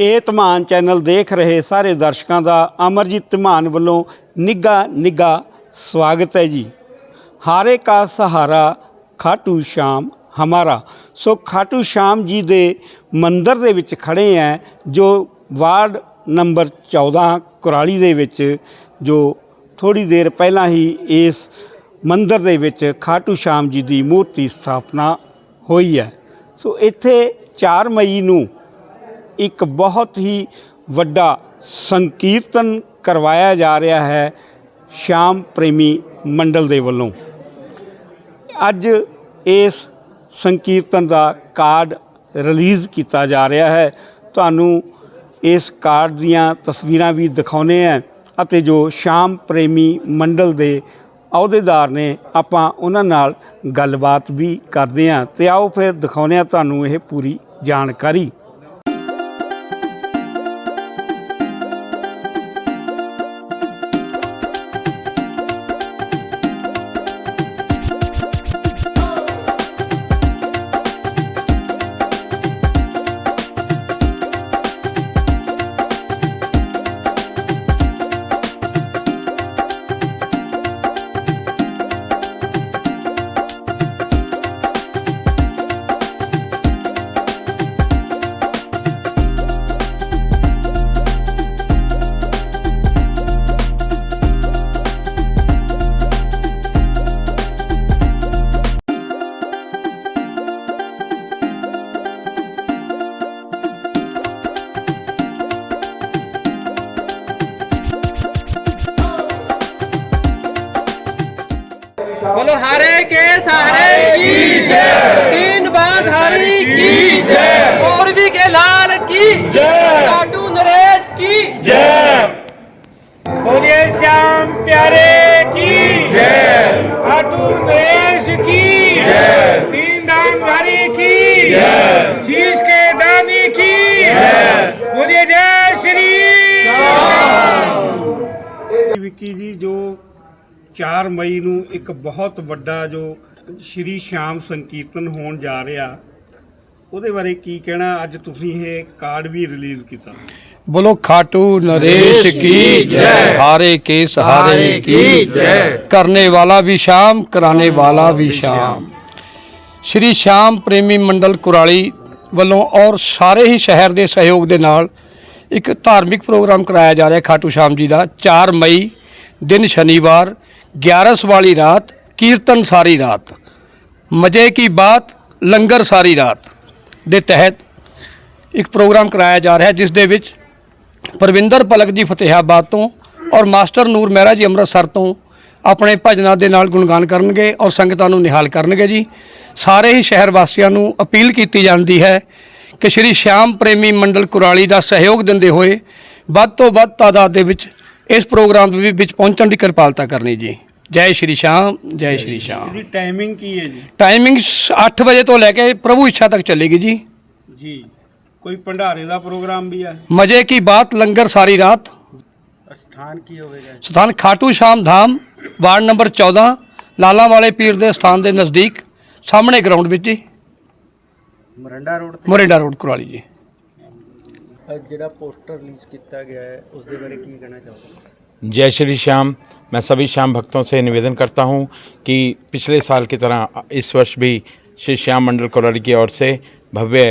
ਇਹ ਧਮਾਨ ਚੈਨਲ ਦੇਖ ਰਹੇ ਸਾਰੇ ਦਰਸ਼ਕਾਂ ਦਾ ਅਮਰਜੀਤ ਧਮਾਨ ਵੱਲੋਂ ਨਿੱਘਾ ਨਿੱਘਾ ਸਵਾਗਤ ਹੈ ਜੀ। ਹਾਰੇ ਕਾ ਸਹਾਰਾ, ਖਾਟੂ ਸ਼ਾਮ ਹਮਾਰਾ। ਸੋ ਖਾਟੂ ਸ਼ਾਮ ਜੀ ਦੇ ਮੰਦਰ ਦੇ ਵਿੱਚ ਖੜੇ ਆ ਜੋ ਵਾਰਡ ਨੰਬਰ 14 ਕੁਰਾਲੀ ਦੇ ਵਿੱਚ, ਜੋ ਥੋੜੀ ਦੇਰ ਪਹਿਲਾਂ ਹੀ ਇਸ ਮੰਦਰ ਦੇ ਵਿੱਚ ਖਾਟੂ ਸ਼ਾਮ ਜੀ ਦੀ ਮੂਰਤੀ ਸਥਾਪਨਾ ਹੋਈ ਹੈ। ਸੋ ਇੱਥੇ 4 ਮਈ ਨੂੰ ਇੱਕ ਬਹੁਤ ਹੀ ਵੱਡਾ ਸੰਕੀਰਤਨ ਕਰਵਾਇਆ ਜਾ ਰਿਹਾ ਹੈ ਸ਼ਾਮ ਪ੍ਰੇਮੀ ਮੰਡਲ ਦੇ ਵੱਲੋਂ। ਅੱਜ ਇਸ ਸੰਕੀਰਤਨ ਦਾ ਕਾਰਡ ਰਿਲੀਜ਼ ਕੀਤਾ ਜਾ ਰਿਹਾ ਹੈ। ਤੁਹਾਨੂੰ ਇਸ ਕਾਰਡ ਦੀਆਂ ਤਸਵੀਰਾਂ ਵੀ ਦਿਖਾਉਨੇ ਆ ਅਤੇ ਜੋ ਸ਼ਾਮ ਪ੍ਰੇਮੀ ਮੰਡਲ ਦੇ ਅਹੁਦੇਦਾਰ ਨੇ, ਆਪਾਂ ਉਹਨਾਂ ਨਾਲ ਗੱਲਬਾਤ ਵੀ ਕਰਦੇ ਹਾਂ। ਤੇ ਆਓ ਫਿਰ ਦਿਖਾਉਨੇ ਆ ਤੁਹਾਨੂੰ ਇਹ ਪੂਰੀ ਜਾਣਕਾਰੀ। नरेश की बोलिए श्याम प्यारे की जय खाटू नरेश की जय तीन दान वारी की जय शीश के दानी की जय बोलिए जय श्री ਵਿੱਕੀ ਜੀ ਜੋ 4 ਮਈ ਨੂੰ ਇੱਕ ਬਹੁਤ ਵੱਡਾ ਜੋ ਸ਼੍ਰੀ ਸ਼ਾਮ ਸੰਕੀਰਤਨ ਹੋਣ ਜਾ ਰਿਹਾ ਉਹਦੇ ਬਾਰੇ ਕੀ ਕਹਿਣਾ ਅੱਜ ਤੁਸੀਂ ਇਹ ਕਾਰਡ ਵੀ ਰਿਲੀਜ਼ ਕੀਤਾ बोलो खाटू नरेश की जय हारे के सहारे की जय करने वाला भी शाम कराने वाला भी शाम ਸ਼੍ਰੀ ਸ਼ਾਮ ਪ੍ਰੇਮੀ ਮੰਡਲ ਕੁਰਾਲੀ ਵੱਲੋਂ ਔਰ ਸਾਰੇ ਹੀ ਸ਼ਹਿਰ ਦੇ ਸਹਿਯੋਗ ਦੇ ਨਾਲ ਇੱਕ ਧਾਰਮਿਕ ਪ੍ਰੋਗਰਾਮ ਕਰਾਇਆ ਜਾ ਰਿਹਾ ਖਾਟੂ ਸ਼ਾਮ ਜੀ ਦਾ 4 ਮਈ ਦਿਨ ਸ਼ਨੀਵਾਰ 11 ਵਾਲੀ ਰਾਤ ਕੀਰਤਨ ਸਾਰੀ ਰਾਤ ਮਜ਼ੇ ਕੀ ਬਾਤ ਲੰਗਰ ਸਾਰੀ ਰਾਤ ਦੇ ਤਹਿਤ ਇੱਕ ਪ੍ਰੋਗਰਾਮ ਕਰਾਇਆ ਜਾ ਰਿਹਾ ਹੈ ਜਿਸ ਦੇ ਵਿੱਚ ਪਰਵਿੰਦਰ ਪਲਕ ਜੀ ਫਤਿਹਾਬਾਦ ਤੋਂ ਔਰ ਮਾਸਟਰ ਨੂਰ ਮਹਿਰਾ ਜੀ ਅੰਮ੍ਰਿਤਸਰ ਤੋਂ ਆਪਣੇ ਭਜਨਾਂ ਦੇ ਨਾਲ ਗੁਣਗਾਨ ਕਰਨਗੇ ਔਰ ਸੰਗਤਾਂ ਨੂੰ ਨਿਹਾਲ ਕਰਨਗੇ ਜੀ। ਸਾਰੇ ਹੀ ਸ਼ਹਿਰ ਵਾਸੀਆਂ ਨੂੰ ਅਪੀਲ ਕੀਤੀ ਜਾਂਦੀ ਹੈ ਕਿ ਸ਼੍ਰੀ ਸ਼ਾਮ ਪ੍ਰੇਮੀ ਮੰਡਲ ਕੁਰਾਲੀ ਦਾ ਸਹਿਯੋਗ ਦਿੰਦੇ ਹੋਏ ਵੱਧ ਤੋਂ ਵੱਧ ਤਾਦਾਦ ਦੇ ਵਿੱਚ ਇਸ ਪ੍ਰੋਗਰਾਮ ਦੇ ਵਿੱਚ ਪਹੁੰਚਣ ਦੀ ਕਿਰਪਾਲਤਾ ਕਰਨੀ ਜੀ। ਜੈ ਸ਼੍ਰੀ ਸ਼ਾਮ ਜੈ ਸ਼੍ਰੀ ਸ਼ਾਮ ਇਹਦੀ ਟਾਈਮਿੰਗ ਕੀ ਹੈ ਜੀ? ਟਾਈਮਿੰਗ 8 ਵਜੇ ਤੋਂ ਲੈ ਕੇ ਪ੍ਰਭੂ ਇੱਛਾ ਤੱਕ ਚੱਲੇਗੀ ਜੀ। ਜੀ। ਕੋਈ ਭੰਡਾਰੇ ਦਾ ਪ੍ਰੋਗਰਾਮ ਵੀ ਹੈ ਮਜ਼ੇ ਕੀ ਬਾਤ ਲੰਗਰ ਸਾਰੀ ਰਾਤ ਸਥਾਨ ਕੀ ਹੋਵੇਗਾ ਸਥਾਨ ਖਾਟੂ ਸ਼ਾਮ ਧਾਮ ਵਾਰਡ ਨੰਬਰ 14 ਲਾਲਾ ਵਾਲੇ ਪੀਰ ਦੇ ਸਥਾਨ ਦੇ ਨਜ਼ਦੀਕ ਸਾਹਮਣੇ ਗਰਾਊਂਡ ਵਿੱਚ ਜੀ ਮਰੰਡਾ ਰੋਡ ਮੋਰਿੰਡਾ ਰੋਡ ਕੁਰਾਲੀ ਜੀ ਜਿਹੜਾ ਪੋਸਟਰ ਰਿਲੀਜ਼ ਕੀਤਾ ਗਿਆ ਹੈ ਉਸ ਦੇ ਬਾਰੇ ਕੀ ਕਹਿਣਾ ਚਾਹੋਗੇ जय श्री श्याम मैं सभी श्याम भक्तों से निवेदन करता हूं कि पिछले साल की तरह इस वर्ष भी श्री श्याम मंडल कोराली की ओर से भव्य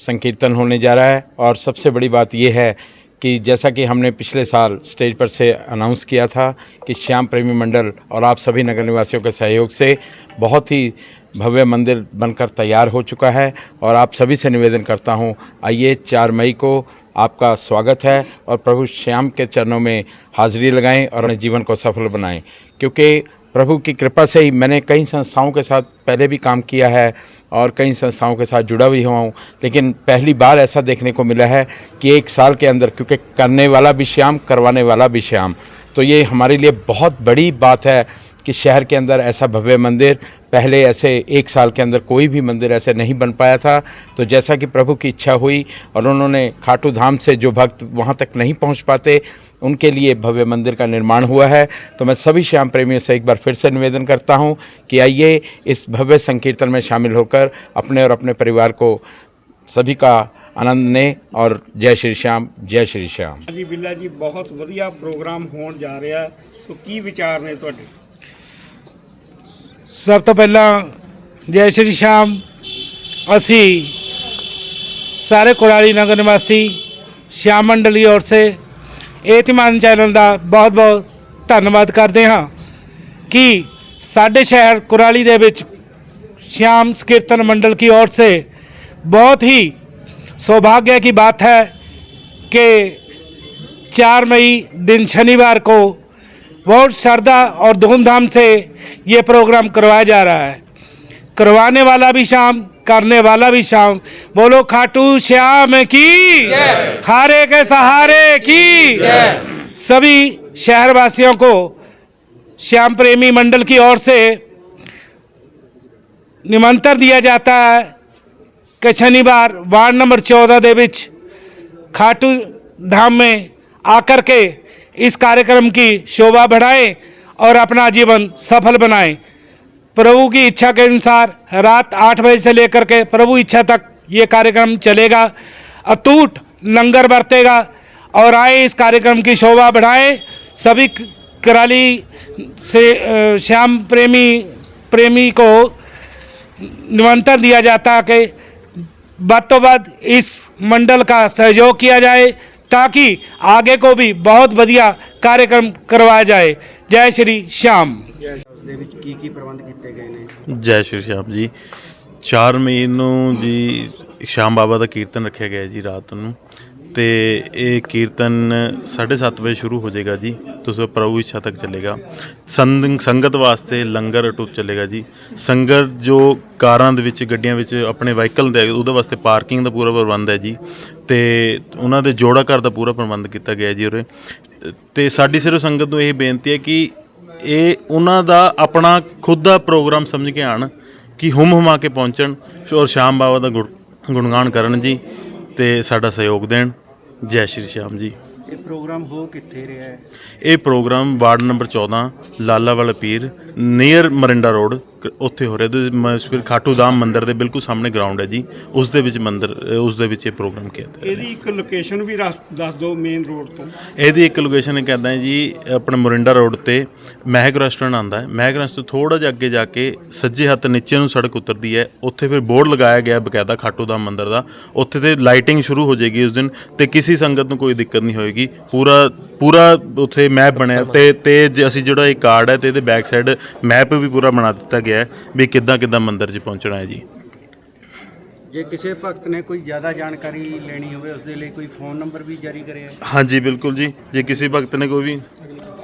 संकीर्तन होने जा रहा है और सबसे बड़ी बात यह है कि जैसा कि हमने पिछले साल स्टेज पर से अनाउंस किया था कि श्याम प्रेमी मंडल और आप सभी नगर निवासियों के सहयोग से बहुत ही भव्य मंदिर बनकर तैयार हो चुका है और आप सभी से निवेदन करता हूँ, आइए चार मई को आपका स्वागत है और प्रभु श्याम के चरणों में हाजिरी लगाएँ और अपने जीवन को सफल बनाएँ, क्योंकि प्रभु की कृपा से ही मैंने कई संस्थाओं के साथ पहले भी काम किया है और कई संस्थाओं के साथ जुड़ा भी हुआ हूँ। लेकिन पहली बार ऐसा देखने को मिला है कि एक साल के अंदर, क्योंकि करने वाला भी श्याम, करवाने वाला भी श्याम। तो ये हमारे लिए बहुत बड़ी बात है कि शहर के अंदर ऐसा भव्य मंदिर पहले ऐसे एक साल के अंदर कोई भी मंदिर ऐसे नहीं बन पाया था तो जैसा कि प्रभु की इच्छा हुई और उन्होंने खाटू धाम से जो भक्त वहाँ तक नहीं पहुँच पाते उनके लिए भव्य मंदिर का निर्माण हुआ है तो मैं सभी श्याम प्रेमियों से एक बार फिर से निवेदन करता हूँ कि आइए इस भव्य संकीर्तन में शामिल होकर अपने और अपने परिवार को सभी का आनंद ने और जय श्री श्याम जय श्री श्याम ਜੀ ਬਿੱਲਾ ਜੀ ਬਹੁਤ ਵਧੀਆ ਪ੍ਰੋਗਰਾਮ ਹੋਣ ਜਾ ਰਿਹਾ ਸੋ ਕੀ ਵਿਚਾਰ ਨੇ ਤੁਹਾਡੇ ਸਭ ਤੋਂ ਪਹਿਲਾਂ ਜੈ ਸ਼੍ਰੀ ਸ਼ਾਮ ਅਸੀਂ ਸਾਰੇ ਕੁਰਾਲੀ ਨਗਰ ਨਿਵਾਸੀ ਸ਼ਿਆਮ ਮੰਡਲੀ ਔਰ ਸੇ ਏਤਮਾਨ ਚੈਨਲ ਦਾ ਬਹੁਤ ਬਹੁਤ ਧੰਨਵਾਦ ਕਰਦੇ ਹਾਂ ਕਿ ਸਾਡੇ ਸ਼ਹਿਰ ਕੁਰਾਲੀ ਦੇ ਵਿੱਚ श्याम कीर्तन मंडल की ओर से बहुत ही सौभाग्य की बात है कि चार मई दिन शनिवार को बहुत श्रद्धा और धूमधाम से ये प्रोग्राम करवाया जा रहा है। करवाने वाला भी शाम करने वाला भी शाम। बोलो खाटू श्याम की हारे के सहारे की। सभी शहरवासियों को श्याम प्रेमी मंडल की ओर से निमंत्रण दिया जाता है कि शनिवार वार्ड नंबर चौदह के खाटू धाम में आकर के इस कार्यक्रम की शोभा बढ़ाएँ और अपना जीवन सफल बनाएँ। प्रभु की इच्छा के अनुसार रात आठ बजे से लेकर के प्रभु इच्छा तक ये कार्यक्रम चलेगा। अटूट लंगर बरतेगा और आए इस कार्यक्रम की शोभा बढ़ाएँ। सभी कराली से श्याम प्रेमी प्रेमी को निमंत्रण दिया जाता है कि बद तो बद इस मंडल का सहयोग किया जाए। ताकि आगे को भी बहुत बढ़िया कार्यक्रम करवाया जाए जय श्री श्याम ਦੇ ਵਿੱਚ ਕੀ ਕੀ ਪ੍ਰਬੰਧ ਕੀਤੇ ਗਏ ਨੇ ਜੈ ਸ਼੍ਰੀ ਸ਼ਾਮ ਜੀ 4 ਮਈ ਨੂੰ ਜੀ ਸ਼ਾਮ ਬਾਬਾ ਦਾ ਕੀਰਤਨ ਰੱਖਿਆ ਗਿਆ ਜੀ ਰਾਤ ਨੂੰ ਤੇ ਇਹ ਕੀਰਤਨ 7:30 ਵਜੇ ਸ਼ੁਰੂ ਹੋ ਜਾਏਗਾ ਜੀ। ਤੁਸੀਂ ਪ੍ਰਭੂ ਇੱਛਾ ਤੱਕ ਚੱਲੇਗਾ। ਸੰਗਤ ਵਾਸਤੇ ਲੰਗਰ ਟੁੱਟ ਚੱਲੇਗਾ ਜੀ। ਸੰਗਤ ਜੋ ਕਾਰਾਂ ਦੇ ਵਿੱਚ, ਗੱਡੀਆਂ ਵਿੱਚ ਆਪਣੇ ਵਾਹੀਕਲ ਦੇ, ਉਹਦੇ ਵਾਸਤੇ ਪਾਰਕਿੰਗ ਦਾ ਪੂਰਾ ਪ੍ਰਬੰਧ ਹੈ ਜੀ। ਤੇ ਉਹਨਾਂ ਦੇ ਜੋੜਾ ਘਰ ਦਾ ਪੂਰਾ ਪ੍ਰਬੰਧ ਕੀਤਾ ਗਿਆ ਜੀ ਉਰੇ। ਤੇ ਸਾਡੀ ਸਿਰਫ ਸੰਗਤ ਨੂੰ ਇਹ ਬੇਨਤੀ ਹੈ ਕਿ ਇਹ ਉਹਨਾਂ ਦਾ ਆਪਣਾ ਖੁਦ ਦਾ ਪ੍ਰੋਗਰਾਮ ਸਮਝ ਕੇ ਆਣ, ਕਿ ਹੁਮ ਹੁਮਾ ਕੇ ਪਹੁੰਚਣ ਔਰ ਸ਼ਾਮ ਬਾਬਾ ਦਾ ਗੁਣ- ਗੁਣਗਾਨ ਕਰਨ ਜੀ ਤੇ ਸਾਡਾ ਸਹਿਯੋਗ ਦੇਣ। ਜੈ ਸ਼੍ਰੀ ਸ਼ਾਮ ਜੀ। ਇਹ ਪ੍ਰੋਗਰਾਮ ਹੋ ਕਿੱਥੇ ਰਿਹਾ ਹੈ? ਇਹ ਪ੍ਰੋਗਰਾਮ ਵਾਰਡ ਨੰਬਰ 14 ਲਾਲਾ ਵਾਲਾ ਪੀਰ ਨੀਅਰ ਮਰਿੰਡਾ ਰੋਡ ਉੱਥੇ ਹੋ ਰਿਹਾ। ਤੇ ਮ- ਫਿਰ ਖਾਟੂ ਧਾਮ ਮੰਦਿਰ ਦੇ ਬਿਲਕੁਲ ਸਾਹਮਣੇ ਗਰਾਊਂਡ ਹੈ ਜੀ। ਉਸ ਦੇ ਵਿੱਚ ਮੰਦਿਰ ਉਸ ਦੇ ਵਿੱਚ ਇਹ ਪ੍ਰੋਗਰਾਮ ਕੀਤਾ ਗਿਆ ਇਹਦੀ ਇੱਕ ਲੋਕੇਸ਼ਨ ਵੀ ਦੱਸ ਦਿਓ ਮੇਨ ਰੋਡ ਤੋਂ। ਇਹਦੀ ਇੱਕ ਲੋਕੇਸ਼ਨ ਕਹਿੰਦਾ ਹੈ ਜੀ ਆਪਣਾ ਮੋਰਿੰਡਾ ਰੋਡ ਤੇ ਮਹਿਕ ਰੈਸਟੋਰੈਂਟ ਆਂਦਾ ਹੈ। ਮਹਿਕ ਰੈਸਟੋਰੈਂਟ ਤੋਂ ਥੋੜਾ ਜਿਹਾ ਅੱਗੇ ਜਾ ਕੇ ਸੱਜੇ ਹੱਥ ਨੀਚੇ ਨੂੰ ਸੜਕ ਉਤਰਦੀ ਹੈ। ਉੱਥੇ ਫਿਰ ਬੋਰਡ ਲਗਾਇਆ ਗਿਆ ਬਕਾਇਦਾ ਖਾਟੂ ਦਾ ਮੰਦਿਰ ਦਾ। ਉੱਥੇ ਤੇ ਲਾਈਟਿੰਗ ਸ਼ੁਰੂ ਹੋ ਜਾਏਗੀ ਉਸ ਦਿਨ ਤੇ ਕਿਸੇ ਸੰਗਤ ਨੂੰ ਕੋਈ ਦਿੱਕਤ ਨਹੀਂ ਹੋਏਗੀ। ਪੂਰਾ ਪੂਰਾ ਉੱਥੇ ਮੈਪ ਬਣਿਆ ਤੇ ਤੇ ਜੇ ਅਸੀਂ ਜਿਹੜਾ ਇਹ ਕਾਰਡ ਹੈ ਤੇ ਇਹਦੇ ਬੈਕ ਸਾਈਡ ਮੈਪ ਵੀ ਪੂਰਾ ਬਣਾ ਦਿੱਤਾ ਗਿਆ ਹੈ ਵੀ ਕਿੱਦਾਂ ਕਿੱਦਾਂ ਮੰਦਿਰ 'ਚ ਪਹੁੰਚਣਾ ਹੈ ਜੀ। ਜੇ ਕਿਸੇ ਭਗਤ ਨੇ ਕੋਈ ਜ਼ਿਆਦਾ ਜਾਣਕਾਰੀ ਲੈਣੀ ਹੋਵੇ ਉਸ ਦੇ ਲਈ ਕੋਈ ਫੋਨ ਨੰਬਰ ਵੀ ਜਾਰੀ ਕਰਿਆ ਹੈ? ਹਾਂਜੀ ਬਿਲਕੁਲ ਜੀ। ਜੇ ਕਿਸੇ ਭਗਤ ਨੇ ਕੋਈ ਵੀ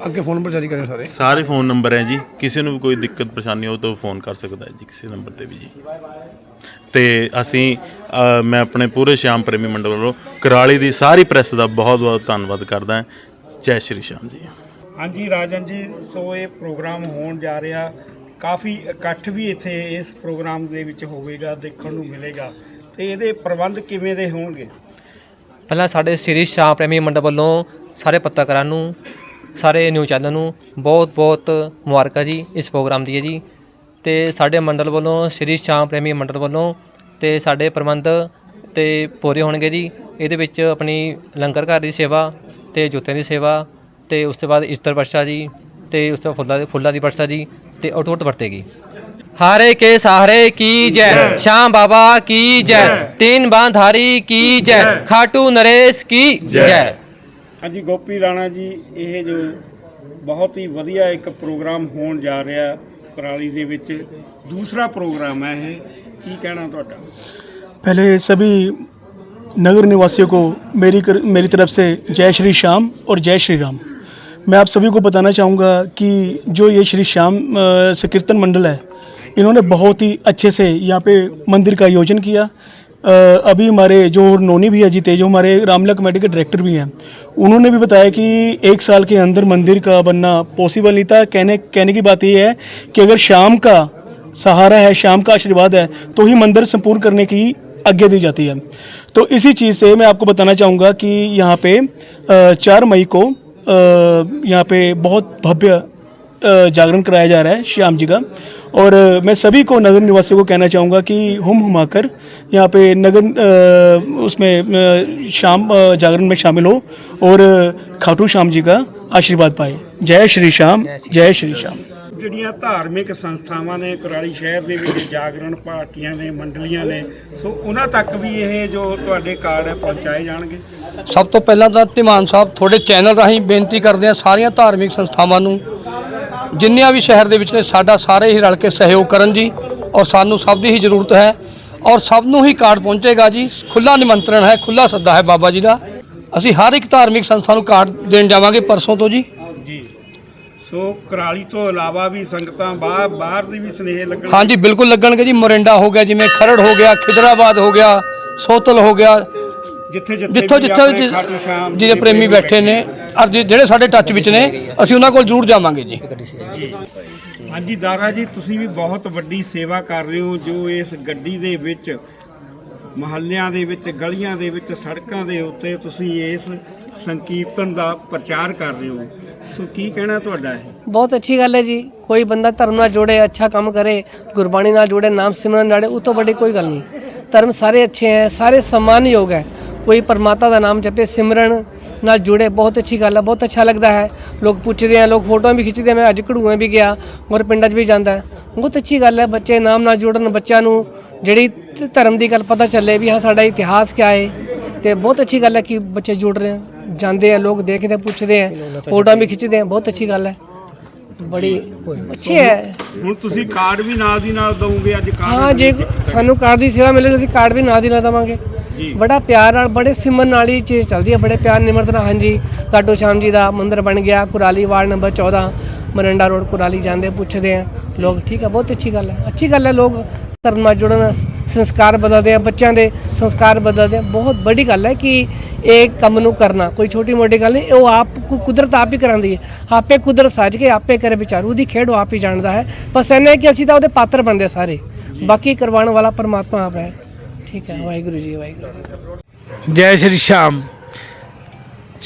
ਅੱਗੇ ਫੋਨ ਨੰਬਰ ਜਾਰੀ ਕਰਿਓ ਸਾਰੇ। ਸਾਰੇ ਫੋਨ ਨੰਬਰ ਹੈ ਜੀ। ਕਿਸੇ ਨੂੰ ਵੀ ਕੋਈ ਦਿੱਕਤ ਪਰੇਸ਼ਾਨੀ ਹੋ ਤਾਂ ਉਹ ਫੋਨ ਕਰ ਸਕਦਾ ਹੈ ਜੀ ਕਿਸੇ ਨੰਬਰ ਤੇ ਵੀ ਜੀ। ਤੇ ਅਸੀਂ ਅ, ਮੈਂ ਆਪਣੇ ਪੂਰੇ ਸ਼ਾਮ ਪ੍ਰੇਮੀ ਮੰਡਲ ਵੱਲੋਂ ਕਰਾਲੀ ਦੀ ਸਾਰੀ ਪ੍ਰੈਸ ਦਾ ਬਹੁਤ ਬਹੁਤ ਧੰਨਵਾਦ ਕਰਦਾ ਹਾਂ। ਜੈ ਸ਼੍ਰੀ ਸ਼ਾਮ ਜੀ। ਹਾਂਜੀ, ਰਾਜਨ ਜੀ, ਸੋ ਇਹ ਪ੍ਰੋਗਰਾਮ ਹੋਣ ਜਾ ਰਿਹਾ। ਕਾਫੀ ਇਕੱਠ ਵੀ ਇੱਥੇ ਇਸ ਪ੍ਰੋਗਰਾਮ ਦੇ ਵਿੱਚ ਹੋਵੇਗਾ, ਦੇਖਣ ਨੂੰ ਮਿਲੇਗਾ। ਤੇ ਇਹਦੇ ਪ੍ਰਬੰਧ ਕਿਵੇਂ ਦੇ ਹੋਣਗੇ? ਪਹਿਲਾਂ ਸਾਡੇ ਸ੍ਰੀ ਸ਼ਾਮ ਪ੍ਰੇਮੀ ਮੰਡਲ ਵੱਲੋਂ ਸਾਰੇ ਪੱਤਰਕਾਰਾਂ ਨੂੰ, ਸਾਰੇ ਨਿਊਜ਼ ਚੈਨਲ ਨੂੰ ਬਹੁਤ ਬਹੁਤ ਮੁਬਾਰਕਾਂ ਜੀ ਇਸ ਪ੍ਰੋਗਰਾਮ ਦੀ ਹੈ ਜੀ। ਤੇ ਸਾਡੇ ਮੰਡਲ ਵੱਲੋਂ, ਸ੍ਰੀ ਸ਼ਾਮ ਪ੍ਰੇਮੀ ਮੰਡਲ ਵੱਲੋਂ ਤੇ ਸਾਡੇ ਪ੍ਰਬੰਧ ਤੇ ਪੂਰੇ ਹੋਣਗੇ ਜੀ। ਇਹਦੇ ਵਿੱਚ ਆਪਣੀ ਲੰਗਰ ਘਰ ਦੀ ਸੇਵਾ ਤੇ ਜੁੱਤਿਆਂ ਦੀ ਸੇਵਾ ਤੇ ਉਸ ਤੋਂ ਬਾਅਦ ਇਸਤਰ ਵਰਸ਼ਾ ਜੀ ਤੇ ਉਸ ਤੋਂ ਬਾਅਦ ਫੁੱਲਾਂ ਦੀ ਫੁੱਲਾਂ ਦੀ ਵਰਸ਼ਾ ਜੀ ਤੇ ਅਟੁੱਟ ਵਰਤੇਗੀ हारे के सहारे की जय श्याम बाबा की जय तीन बांधारी की जय खाटू नरेश की जय ਹਾਂਜੀ ਗੋਪੀ ਰਾਣਾ ਜੀ ਇਹ ਜੋ ਬਹੁਤ ਹੀ ਵਧੀਆ ਇੱਕ ਪ੍ਰੋਗਰਾਮ ਹੋਣ ਜਾ ਰਿਹਾ ਕਰਾਲੀ ਦੇ ਵਿੱਚ ਦੂਸਰਾ ਪ੍ਰੋਗਰਾਮ ਹੈ ਇਹ ਕੀ ਕਹਿਣਾ ਤੁਹਾਡਾ पहले सभी नगर निवासियों को मेरी कर, मेरी तरफ से जय श्री श्याम और जय श्री राम मैं आप सभी को बताना चाहूँगा कि जो ये श्री श्याम संकीर्तन मंडल है, इन्होंने बहुत ही अच्छे से यहाँ पे मंदिर का आयोजन किया। अभी हमारे जो नोनी भी जी थे, जो हमारे रामला कमेटी के डायरेक्टर भी हैं, उन्होंने भी बताया कि एक साल के अंदर मंदिर का बनना पॉसिबल नहीं था। कहने कहने की बात ये है कि अगर शाम का सहारा है शाम का आशीर्वाद है तो ही मंदिर संपूर्ण करने की आज्ञा दी जाती है। तो इसी चीज़ से मैं आपको बताना चाहूँगा कि यहाँ पे चार मई को यहाँ पे बहुत भव्य जागरण कराया जा रहा है श्याम जी का। और मैं सभी को नगर निवासियों को कहना चाहूँगा कि हुम कर यहाँ पे नगर उसमें शाम जागरण में शामिल हो और खाटू श्याम जी का आशीर्वाद पाए। जय श्री श्याम जय श्री श्याम। ਜਿਹੜੀਆਂ ਧਾਰਮਿਕ ਸੰਸਥਾਵਾਂ ਨੇ, ਕੁਰਾਲੀ ਸ਼ਹਿਰ ਦੇ ਵਿੱਚ ਜਾਗਰਣ ਪਾਰਟੀਆਂ ਨੇ, ਮੰਡਲੀਆਂ ਨੇ, ਸੋ ਉਹਨਾਂ ਤੱਕ ਵੀ ਇਹ ਜੋ ਤੁਹਾਡੇ ਕਾਰਡ ਹੈ ਪਹੁੰਚਾਏ ਜਾਣਗੇ? ਸਭ ਤੋਂ ਪਹਿਲਾਂ ਤਾਂ ਧਿਮਾਨ ਸਾਹਿਬ, ਤੁਹਾਡੇ ਚੈਨਲ ਰਾਹੀਂ ਬੇਨਤੀ ਕਰਦੇ ਹਾਂ ਸਾਰੀਆਂ ਧਾਰਮਿਕ ਸੰਸਥਾਵਾਂ ਨੂੰ, ਜਿੰਨੀਆਂ ਵੀ ਸ਼ਹਿਰ ਦੇ ਵਿੱਚ ਨੇ, ਸਾਡਾ ਸਾਰੇ ਹੀ ਰਲ ਕੇ ਸਹਿਯੋਗ ਕਰਨ ਜੀ, ਔਰ ਸਾਨੂੰ ਸਭ ਦੀ ਹੀ ਜ਼ਰੂਰਤ ਹੈ, ਔਰ ਸਭ ਨੂੰ ਹੀ ਕਾਰਡ ਪਹੁੰਚੇਗਾ ਜੀ। ਖੁੱਲਾ ਨਿਮੰਤਰਣ ਹੈ ਖੁੱਲਾ ਸੱਦਾ ਹੈ ਬਾਬਾ ਜੀ ਦਾ। ਅਸੀਂ ਹਰ ਇੱਕ ਧਾਰਮਿਕ ਸੰਸਥਾ ਨੂੰ ਕਾਰਡ ਦੇਣ ਜਾਵਾਂਗੇ ਪਰਸੋਂ ਤੋਂ ਜੀ। ਸੋ ਕੁਰਾਲੀ ਤੋਂ ਇਲਾਵਾ ਵੀ ਸੰਗਤਾਂ ਬਾਹਰ ਬਾਹਰ ਦੀ ਵੀ ਸਨੇਹ ਲੱਗਣ। ਹਾਂਜੀ ਬਿਲਕੁਲ ਲੱਗਣਗੇ ਜੀ ਮੋਰਿੰਡਾ ਹੋ ਗਿਆ ਜਿਵੇਂ ਖਰੜ ਹੋ ਗਿਆ ਖਿਦਰਾਬਾਦ ਹੋ ਗਿਆ ਸੋਤਲ ਹੋ ਗਿਆ। ਜਿੱਥੇ ਜਿੱਥੇ ਜਿੱਥੋਂ ਜਿਹਦੇ ਪ੍ਰੇਮੀ ਬੈਠੇ ਨੇ ਔਰ ਜਿਹੜੇ ਸਾਡੇ ਟੱਚ ਵਿੱਚ ਨੇ ਅਸੀਂ ਉਹਨਾਂ ਕੋਲ ਜ਼ਰੂਰ ਜਾਵਾਂਗੇ ਜੀ। ਹਾਂਜੀ ਦਾਰਾ ਜੀ ਤੁਸੀਂ ਵੀ ਬਹੁਤ ਵੱਡੀ ਸੇਵਾ ਕਰ ਰਹੇ ਹੋ ਜੋ ਇਸ ਗੱਡੀ ਦੇ ਵਿੱਚ ਮਹੱਲਿਆਂ ਦੇ ਵਿੱਚ ਗਲੀਆਂ ਦੇ ਵਿੱਚ ਸੜਕਾਂ ਦੇ ਉੱਤੇ ਤੁਸੀਂ ਇਸ ਸੰਕੀਰਤਨ ਦਾ ਪ੍ਰਚਾਰ ਕਰ ਰਹੇ ਹੋ। ਸੋ ਕੀ ਕਹਿਣਾ ਤੁਹਾਡਾ ਹੈ ਬਹੁਤ ਅੱਛੀ ਗੱਲ ਹੈ ਜੀ। ਕੋਈ ਬੰਦਾ ਧਰਮ ਨਾਲ ਜੁੜੇ, ਅੱਛਾ ਕੰਮ ਕਰੇ, ਗੁਰਬਾਣੀ ਨਾਲ ਜੁੜੇ, ਨਾਮ ਸਿਮਰਨ ਨਾਲ ਜੁੜੇ, ਉਹ ਤੋਂ ਵੱਡੀ ਕੋਈ ਗੱਲ ਨਹੀਂ। ਧਰਮ ਸਾਰੇ ਅੱਛੇ ਹੈ, ਸਾਰੇ ਸਨਮਾਨਯੋਗ ਹੈ। ਕੋਈ ਪਰਮਾਤਾ ਦਾ ਨਾਮ ਜਪੇ, ਸਿਮਰਨ ਨਾਲ ਜੁੜੇ, ਬਹੁਤ ਅੱਛੀ ਗੱਲ ਹੈ, ਬਹੁਤ ਅੱਛਾ ਲੱਗਦਾ ਹੈ। ਲੋਕ ਪੁੱਛਦੇ ਆ, ਲੋਕ ਫੋਟੋਆਂ ਵੀ ਖਿੱਚਦੇ ਆ, ਮੈਂ ਅੱਜ ਘੜੂਆਂ ਵੀ ਗਿਆ ਔਰ ਪਿੰਡਾਂ 'ਚ ਵੀ ਜਾਂਦਾ ਬਹੁਤ ਅੱਛੀ ਗੱਲ ਹੈ, ਬੱਚੇ ਨਾਮ ਨਾਲ ਜੁੜਨ, ਬੱਚਿਆਂ ਨੂੰ ਜਿਹੜੀ ਧਰਮ ਦੀ ਗੱਲ ਪਤਾ ਚੱਲੇ ਵੀ ਹਾਂ, ਸਾਡਾ ਇਤਿਹਾਸ ਕਿਆ ਹੈ। ਤੇ ਬਹੁਤ ਅੱਛੀ ਗੱਲ ਹੈ ਕਿ ਬੱਚੇ ਜੁੜ ਰਹੇ ਆ। ਜਾਂਦੇ ਆ ਲੋਕ ਦੇਖਦੇ ਪੁੱਛਦੇ ਆ ਫੋਟੋਆਂ ਵੀ ਖਿੱਚਦੇ ਆ ਬਹੁਤ ਅੱਛੀ ਗੱਲ ਹੈ। ਬੜੀ ਅੱਛੀ ਹੈ। ਹੁਣ ਤੁਸੀਂ ਕਾਰਡ ਵੀ ਨਾਲ ਦੀ ਨਾਲ ਦਵੋਗੇ ਅੱਜ ਕਾਰਡ ਹਾਂ ਜੇ ਸਾਨੂੰ ਕਾਰਡ ਦੀ ਸੇਵਾ ਮਿਲੇਗੀ ਅਸੀਂ ਕਾਰਡ ਵੀ ਨਾਲ ਦੀ ਨਾਲ ਦੇਵਾਂਗੇ। ਬੜਾ ਪਿਆਰ ਨਾਲ ਬੜੇ ਸਿਮਰਨ ਨਾਲ ਹੀ ਚੀਜ਼ ਚੱਲਦੀ ਹੈ ਬੜੇ ਪਿਆਰ ਨਿਮਰਤ ਨਾਲ। ਹਾਂਜੀ ਕਾਟੋ ਸ਼ਾਮ ਜੀ ਦਾ ਮੰਦਿਰ ਬਣ ਗਿਆ Kurali ward number 14 Maranda road Kurali ਜਾਂਦੇ ਪੁੱਛਦੇ ਆ। ਲੋਕ ਠੀਕ ਹੈ ਬਹੁਤ ਅੱਛੀ ਗੱਲ ਹੈ। ਅੱਛੀ ਗੱਲ ਹੈ ਲੋਕ ਧਰਮ ਨਾਲ ਜੁੜਨ ਸੰਸਕਾਰ ਬਦਲਦੇ ਆ ਬੱਚਿਆਂ ਦੇ ਸੰਸਕਾਰ ਬਦਲਦੇ ਆ ਬਹੁਤ ਵੱਡੀ ਗੱਲ ਹੈ ਕਿ ਇਹ ਕੰਮ ਨੂੰ ਕਰਨਾ ਕੋਈ ਛੋਟੀ ਮੋਟੀ ਗੱਲ ਨਹੀਂ ਉਹ ਆਪ ਕੁ- ਕੁਦਰਤ ਆਪ ਹੀ ਕਰਾਂਦੀ ਹੈ ਆਪੇ ਕੁਦਰਤ ਸਾਜ ਕੇ ਆਪੇ ਕਰੇ ਵਿਚਾਰੂ ਉਹਦੀ ਖੇਡ ਉਹ ਆਪ ਹੀ ਜਾਣਦਾ ਹੈ ਬਸ ਇੰਨਾ ਹੈ ਕਿ ਅਸੀਂ ਤਾਂ ਉਹਦੇ ਪਾਤਰ ਬਣਦੇ ਸਾਰੇ ਬਾਕੀ ਕਰਵਾਉਣ ਵਾਲਾ ਪਰਮਾਤਮਾ ਆਪ ਹੈ ਠੀਕ ਹੈ ਵਾਹਿਗੁਰੂ ਜੀ ਵਾਹਿਗੁਰੂ जय श्री श्याम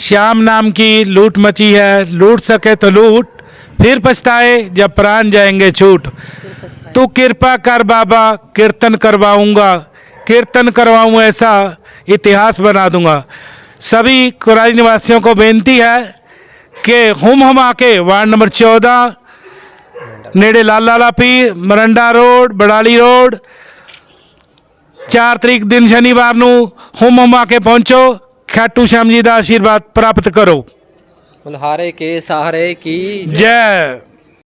श्याम नाम की लूट मची है लूट सके तो लूट फिर पछताए जब प्राण जाएंगे छूट तू कृपा कर बाबा कीर्तन करवाऊंगा कीर्तन करवाऊं ऐसा इतिहास बना दूंगा सभी कुरारी निवासियों को बेनती है कि हुम हम आके वार्ड नंबर चौदह नेड़े लाल लाला पीर मरंडा रोड बड़ाली रोड 4 ਤਰੀਕ ਦਿਨ ਸ਼ਨੀਵਾਰ ਨੂੰ ਹੁਮ ਹੁਮਾ ਕੇ ਪਹੁੰਚੋ ਖਾਟੂ ਸ਼ਾਮ ਜੀ ਦਾ ਆਸ਼ੀਰਵਾਦ ਪ੍ਰਾਪਤ ਕਰੋ ਮਲਹਾਰੇ ਕੇ ਸਹਾਰੇ ਕੀ ਜੈ